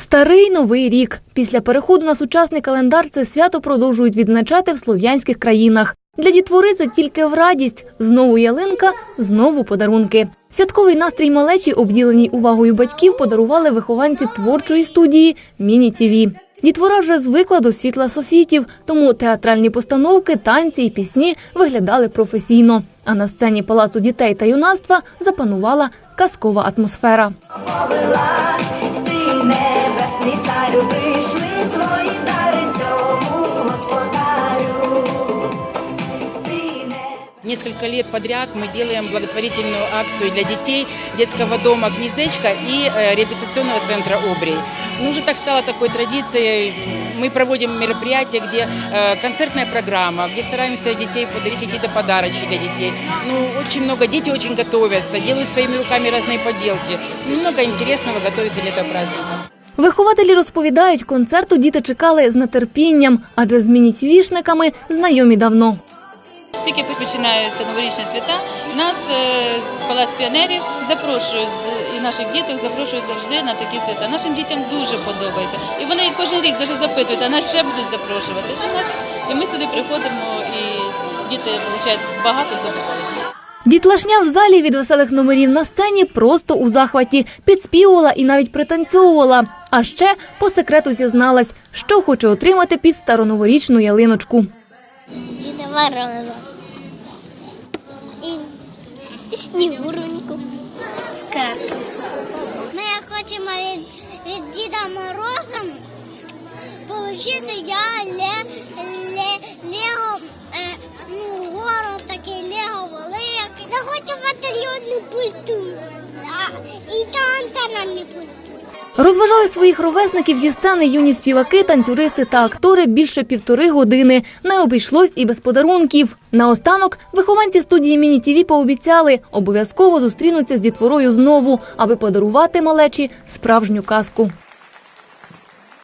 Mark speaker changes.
Speaker 1: Старий новий рік. Після переходу на сучасний календар це свято продовжують відзначати в слов'янських країнах. Для дітвори це тільки в радість. Знову ялинка, знову подарунки. Святковий настрій малечі, обділеній увагою батьків, подарували вихованці творчої студії Міні ТІВІ. Дітвора вже звикла до світла софітів, тому театральні постановки, танці і пісні виглядали професійно. А на сцені Палацу дітей та юнацтва запанувала казкова атмосфера.
Speaker 2: Несколько лет подряд мы делаем благотворительную акцию для детей детского дома «Гнездечко» и э, реабилитационного центра «Обрий». Ну, уже так стало такой традицией. Мы проводим мероприятия, где э, концертная программа, где стараемся детей подарить какие-то подарочки для детей. Ну, очень много, дети очень готовятся, делают своими руками разные поделки. Много интересного готовится для этого праздника.
Speaker 1: Вихователі розповідають, концерту діти чекали з нетерпінням, адже з міні-твішниками знайомі давно.
Speaker 3: Тільки починаються новорічні свята. Нас е, палац піонерів запрошує і наших діток запрошує завжди на такі свята. Нашим дітям дуже подобається. І вони кожен рік навіть запитують, а нас ще будуть запрошувати. І, нас, і ми сюди приходимо, і діти отримують багато задоволення.
Speaker 1: Дітлашня в залі від веселих номерів на сцені просто у захваті, підспівувала і навіть пританцьовувала. А ще по секрету зізналась, що хоче отримати під староноворічну ялиночку.
Speaker 4: Діда Мороза. І, Снігуреньку. Ми хочемо від, від Діда Мороза отримати я ле, ле, Лего, е, ну, город такий Лего великий. Я хочу батальйонну пульту. І танцювальну пульту.
Speaker 1: Розважали своїх ровесників зі сцени юні співаки, танцюристи та актори більше півтори години. Не обійшлось і без подарунків. Наостанок вихованці студії Міні ТІВІ пообіцяли обов'язково зустрінуться з дітворою знову, аби подарувати малечі справжню казку.